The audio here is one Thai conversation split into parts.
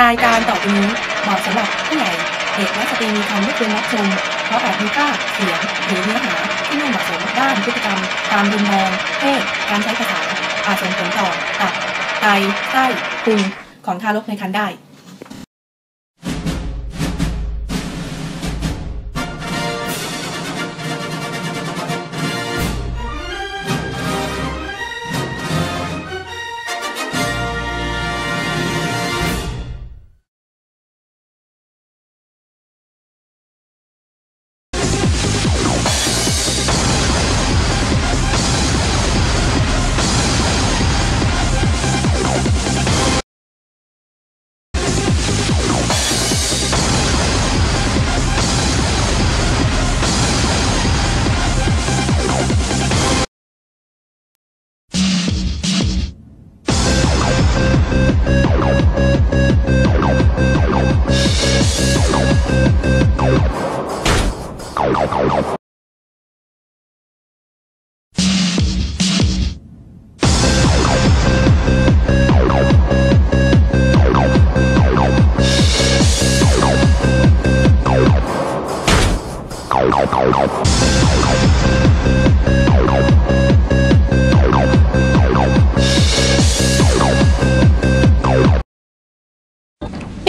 รายการต่อไปนี้เหมาะสำหรับผู้ใหญ่เด็กและสตรีมีคำไม่ควรรับชม เพราะอาจมีภาพเสียงหรือเนื้อหาที่ไม่เหมาะสมด้านพฤติกรรม กามรุนแรงเพศการใช้ภาษาอาจส่งผลต่อตับไตไส้พุงของทารกในครรภ์ได้ ไ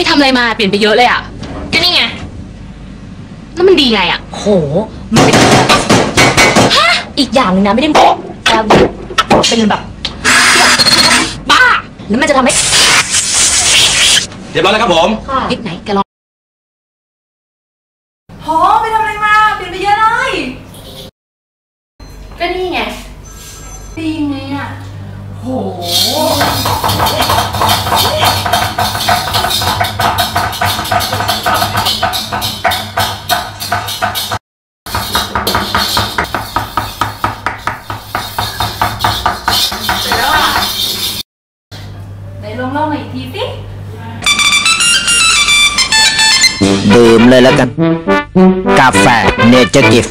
ปทำอะไรมาเปลี่ยนไปเยอะเลยอะ แล้วมันดีไงอะ โห มันเป็นฮะอีกอย่างหนึงนะไม่ได้แล้วเป็นแบบ บ้า แล้วมันจะทำให้เรียบร้อยแล้วครับผมเอ๊ะไหนแกลองโหไปทำอะไรมาเปลี่ยนไปเยอะเลย ก็นี่ไงดีไงอะโห ไหนลองเล่าหน่อยอีกทีสิดื่มเลยแล้วกัน กาแฟเนเจอร์กิฟ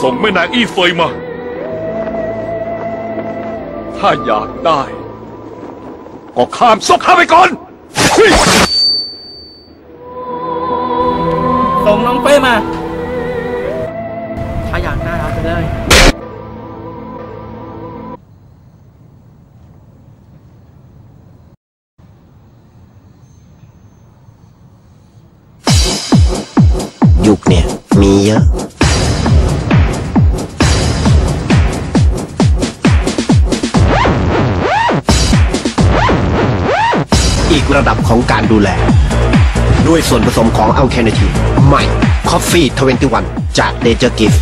ส่งแม่นางอี้เฟยมา ถ้าอยากได้ ก็ข้ามศกข้าไปก่อนเฮ้ยส่งน้องเป้มา ถ้าอยากได้เอาไปเลย ยุคเนี่ยมีเยอะอีกระดับของการดูแล ด้วยส่วนผสมของอัลแคเนทีใหม่ Coffee 21 จาก Nature Gift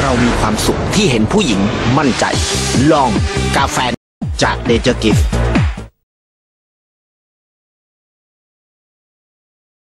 เรามีความสุขที่เห็นผู้หญิงมั่นใจ ลองกาแฟจาก Nature Gift